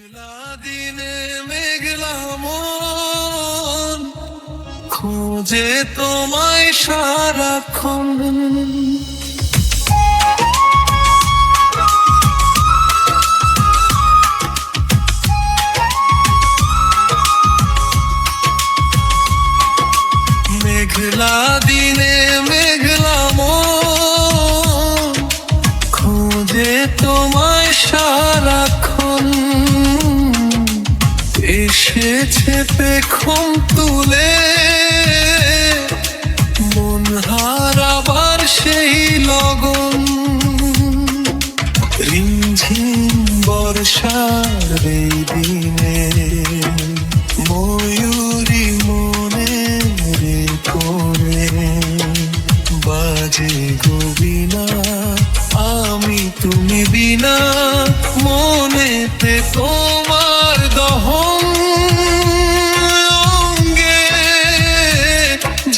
মেঘলা দিনে তোমায় সারাক্ষণ। মেঘলা দিনে মেঘলা মন। খোঁজে তোমায় সারাক্ষণ এসেছে পেখম তুলে। মন হারাবার সেই লগন। রিমঝিম বর্ষার দিনে ময়ূরী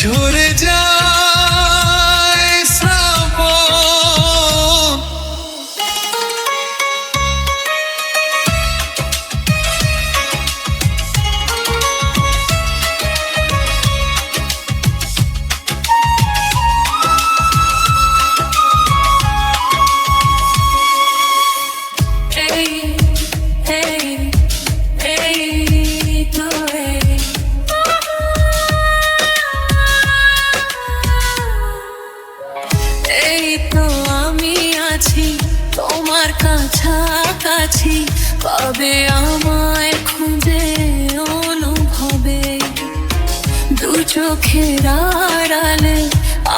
ঝরে যায় তোমার কাছাকাছি পাবে আমায় খুঁজে অনুভবে? দু চোখের আড়ালে,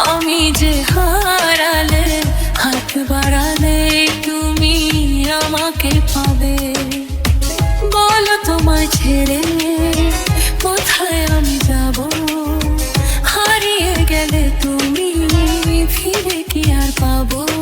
আমি যে হারালে, হাত বাড়ালে তুমি আমাকে পাবে। বলো তোমায় ছেড়ে কোথায় আমি যাব? হারিয়ে গেলে তুমি ফিরে কি আর পাবো?